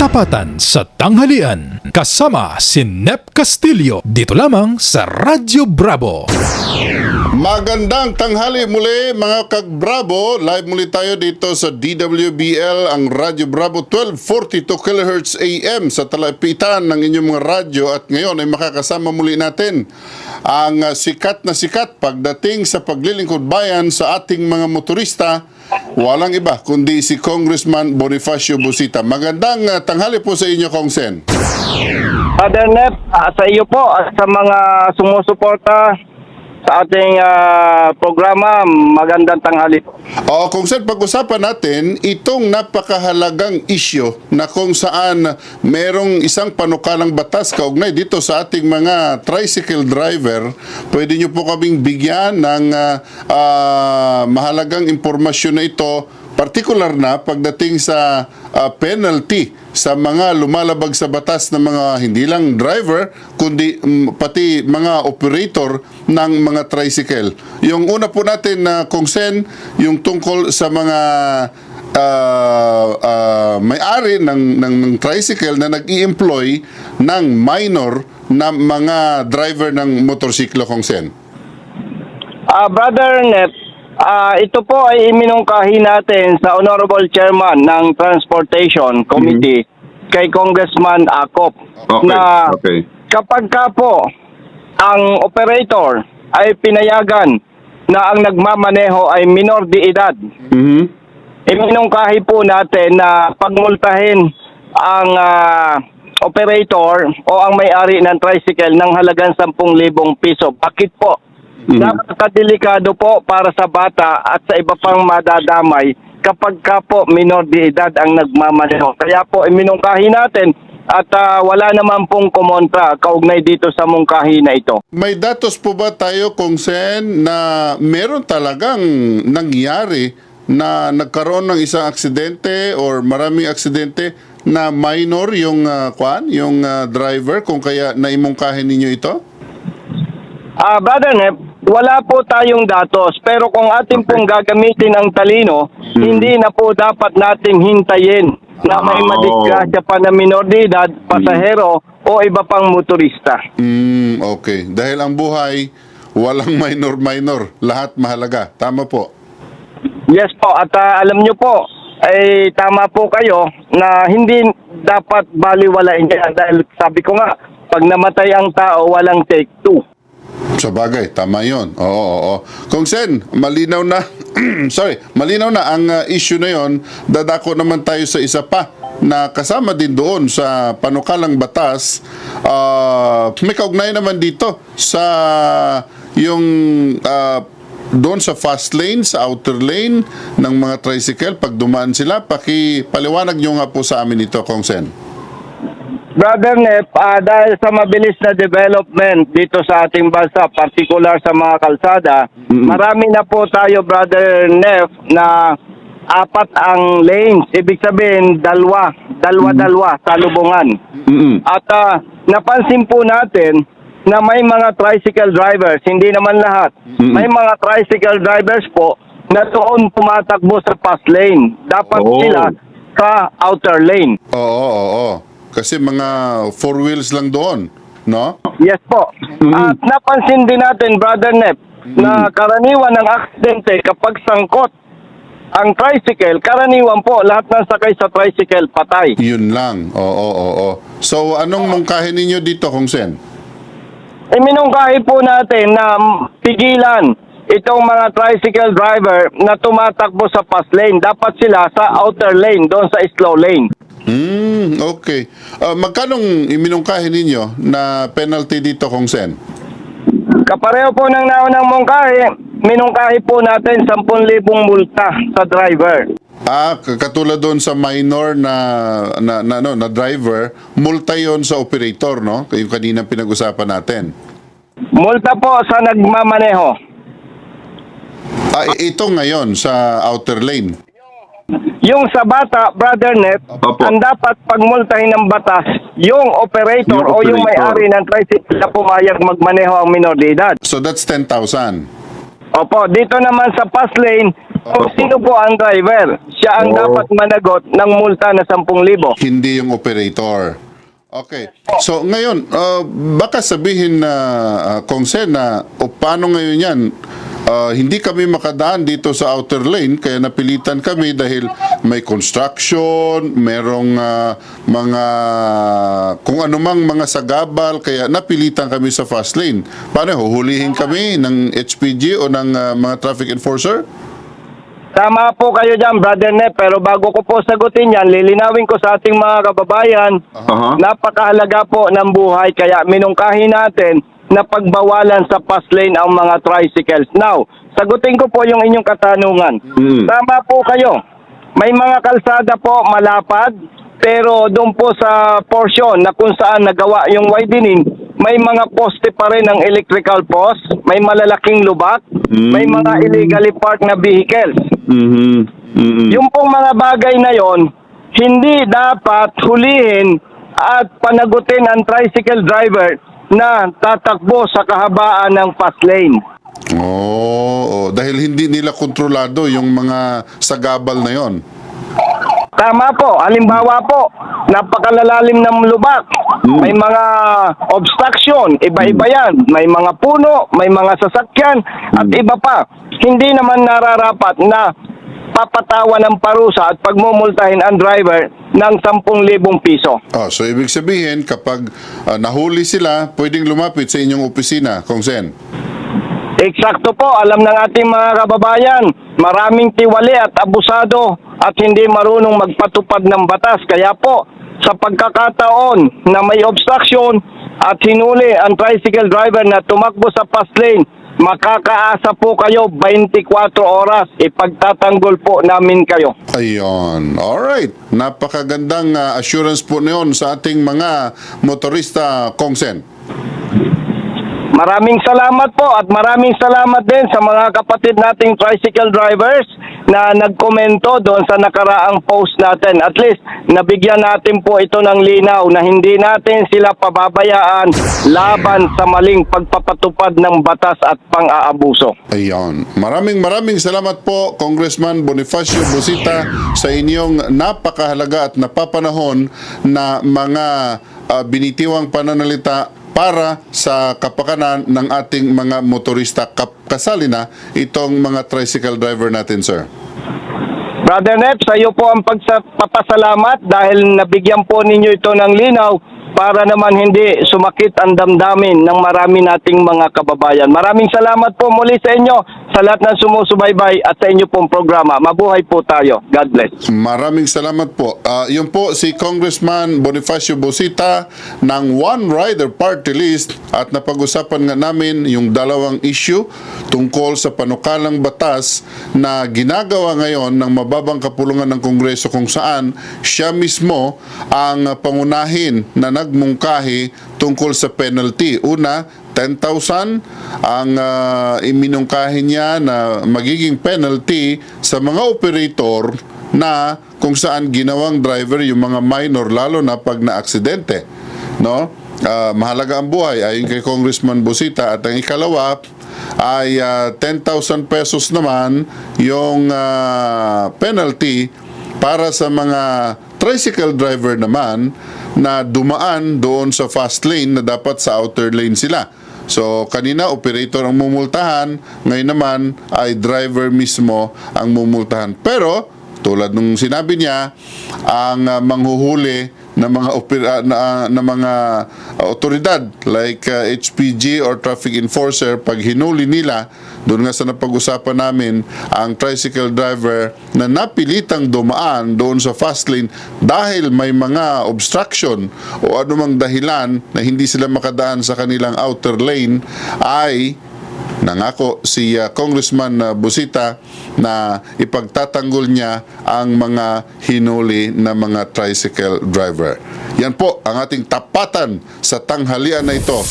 Tapatan sa tanghalian kasama si Nep Castillo dito lamang sa Radyo Bravo. Magandang tanghali muli mga kag-Bravo. Live muli tayo dito sa DWBL, ang Radyo Bravo 1242 kHz AM sa talapitan ng inyong mga radyo at ngayon ay makakasama muli natin ang uh, sikat na sikat pagdating sa paglilingkod bayan sa ating mga motorista. Walang iba kundi si Congressman Bonifacio Busita. Magandang uh, tanghali po sa inyo, Kong Sen. Father Nep, ah, sa iyo po at sa mga sumusuporta sa ating ah, programa, magandang tanghali. O kung saan pag-usapan natin itong napakahalagang isyo na kung saan merong isang panukalang batas kaugnay dito sa ating mga tricycle driver, pwede nyo po kaming bigyan ng ah, ah, mahalagang impormasyon na ito partikular na pagdating sa ah, penalty sa mga lumalabag sa batas ng mga hindi lang driver kundi mm, pati mga operator ng mga tricycle. Yung una po natin na kongsen yung tungkol sa mga ah, ah, may-ari ng, ng, ng tricycle na nag-i-employ ng minor na mga driver ng motorsiklo kongsen. Ah, Brother Nep, ah, ito po ay iminungkahi natin sa Honorable Chairman ng Transportation Committee kay Congressman Akop Okay, na okay. kapag ka po ang operator ay pinayagan na ang nagmamaneho ay minor de edad, Mhm. iminungkahi po natin na pagmultahin ang ah, operator o ang may-ari ng tricycle ng halagang 10,000 piso. Bakit po? Napakadelikado po para sa bata at sa iba pang madadamay kapag ka po minor de edad ang nagmamaneho. Kaya po iminungkahi natin at ah, wala naman pong kumontra kaugnay dito sa mungkahi na ito. May datos po ba tayo kung sen na meron talagang nangyari na nagkaroon ng isang aksidente or maraming aksidente na minor yung ah, kwan, yung ah, driver kung kaya naimungkahin ninyo ito? Ah, Brother Nep, wala po tayong datos pero kung atin pong gagamitin ang talino, hindi na po dapat nating hintayin na may Oh. madisgrasya pa na minor de edad, pasahero o iba pang motorista. Mm, okay. Dahil ang buhay, walang minor-minor. Lahat mahalaga. Tama po. Yes po, at ah, alam nyo po, ay tama po kayo na hindi dapat baliwalain yan dahil sabi ko nga, pag namatay ang tao, walang take two. Sa bagay, tama yon. Oo, oo, oo. Kung sen, malinaw na, sorry, malinaw na ang uh, issue na yon, dadako naman tayo sa isa pa na kasama din doon sa panukalang batas, uh, may kaugnay naman dito sa yung uh, doon sa fast lane, sa outer lane ng mga tricycle, pag dumaan sila, pakipaliwanag nyo nga po sa amin ito, Kong Sen. Brother Nep, ah, dahil sa mabilis na development dito sa ating bansa, particular sa mga kalsada, marami na po tayo, Brother Nep, na apat ang lanes. Ibig sabihin, dalwa, dalwa-dalwa, salubungan. At ah, napansin po natin na may mga tricycle drivers, hindi naman lahat, may mga tricycle drivers po na doon pumatakbo sa fast lane. Dapat Oh. sila sa outer lane. Oo, oo, oo. Kasi mga four wheels lang doon, no? Yes po. At napansin din natin, Brother Nep, na karaniwan ng aksidente kapag sangkot ang tricycle, karaniwan po lahat ng sakay sa tricycle patay. Yun lang. Oo, oo, oo. So, anong mungkahin ninyo dito, Kong Sen? Iminungkahi po natin na mm, pigilan itong mga tricycle driver na tumatakbo sa fast lane. Dapat sila sa outer lane, doon sa slow lane. Hmm, okay. Ah, magkanong iminungkahin ninyo na penalty dito, Kong Sen? Kapareho po ng naunang mungkahi, minungkahi po natin 10,000 multa sa driver. Ah, katulad doon sa minor na na, na, no, na driver, multa yon sa operator, no? Yung kanina pinag-usapan natin. Multa po sa nagmamaneho. Ah, ito ngayon sa outer lane. Yung sa bata, Brother Net, Opo. ang dapat pagmultahin ng batas, yung operator, Yung o yung operator. may-ari ng tricycle na pumayag magmaneho ang minor de edad. So that's 10,000. Opo, dito naman sa fast lane, Kung sino po ang driver, siya ang Oo. dapat managot ng multa na 10,000. Hindi yung operator. Okay. So ngayon, uh, baka sabihin na uh, na o paano ngayon yan? Uh, hindi kami makadaan dito sa outer lane kaya napilitan kami dahil may construction, merong uh, mga kung anumang mga sagabal kaya napilitan kami sa fast lane. Paano huhulihin kami ng HPG o ng uh, mga traffic enforcer? Tama po kayo dyan, Brother Nep. Pero bago ko po sagutin yan, lilinawin ko sa ating mga kababayan, Aha. napakahalaga po ng buhay. Kaya minungkahi natin na pagbawalan sa fast lane ang mga tricycles. Now, sagutin ko po yung inyong katanungan. Mm. Tama po kayo. May mga kalsada po malapad, pero doon po sa portion na kung saan nagawa yung widening, may mga poste pa rin ng electrical post, may malalaking lubak, may mga illegally parked na vehicles. Mhm. Mhm. Yung pong mga bagay na yon, hindi dapat hulihin at panagutin ang tricycle driver na tatakbo sa kahabaan ng fast lane. Oo, oh, dahil hindi nila kontrolado yung mga sagabal na yon. Tama po. Halimbawa po, napakalalalim ng lubak. May mga obstruction, iba-iba yan. May mga puno, may mga sasakyan, at iba pa. Hindi naman nararapat na papatawa ng parusa at pagmumultahin ang driver ng 10,000 piso. Oh, so ibig sabihin kapag ah, nahuli sila, pwedeng lumapit sa inyong opisina, Kong Sen. Eksakto po, alam ng ating mga kababayan, maraming tiwali at abusado at hindi marunong magpatupad ng batas. Kaya po, sa pagkakataon na may obstruction at hinuli ang tricycle driver na tumakbo sa fast lane, makakaasa po kayo 24 oras. Ipagtatanggol po namin kayo. Ayun. Alright. Napakagandang ah, assurance po na sa ating mga motorista, Kong Sen. Maraming salamat po at maraming salamat din sa mga kapatid nating tricycle drivers na nagkomento doon sa nakaraang post natin. At least nabigyan natin po ito ng linaw na hindi natin sila pababayaan laban sa maling pagpapatupad ng batas at pang-aabuso. Ayun. Maraming maraming salamat po, Congressman Bonifacio Busita, sa inyong napakahalaga at napapanahon na mga ah, binitiwang pananalita para sa kapakanan ng ating mga motorista kasali na itong mga tricycle driver natin, sir. Brother Nep, sa iyo po ang pagpapasalamat dahil nabigyan po ninyo ito ng linaw para naman hindi sumakit ang damdamin ng marami nating mga kababayan. Maraming salamat po muli sa inyo sa lahat ng sumusubaybay at sa inyo pong programa. Mabuhay po tayo. God bless. Maraming salamat po. Ah, yun po si Congressman Bonifacio Busita ng One Rider Party List at napag-usapan nga namin yung dalawang issue tungkol sa panukalang batas na ginagawa ngayon ng mababang kapulungan ng Kongreso kung saan siya mismo ang pangunahin na nagmungkahi tungkol sa penalty. Una, 10,000 ang ah, iminungkahi niya na magiging penalty sa mga operator na kung saan ginawang driver yung mga minor lalo na pag na-aksidente. No? Ah, mahalaga ang buhay ayon kay Congressman Busita at ang ikalawa ay ah, 10,000 pesos naman yung ah, penalty para sa mga tricycle driver naman na dumaan doon sa fast lane na dapat sa outer lane sila. So kanina operator ang mumultahan, ngayon naman ay driver mismo ang mumultahan. Pero tulad nung sinabi niya, ang uh, manghuhuli ng mga opera, na, na mga uh, otoridad like uh, HPG or traffic enforcer pag hinuli nila doon nga sa napag-usapan namin ang tricycle driver na napilitang dumaan doon sa fast lane dahil may mga obstruction o anumang dahilan na hindi sila makadaan sa kanilang outer lane ay Nangako si uh, Congressman uh, Busita na ipagtatanggol niya ang mga hinuli na mga tricycle driver. Yan po ang ating tapatan sa tanghalian na ito.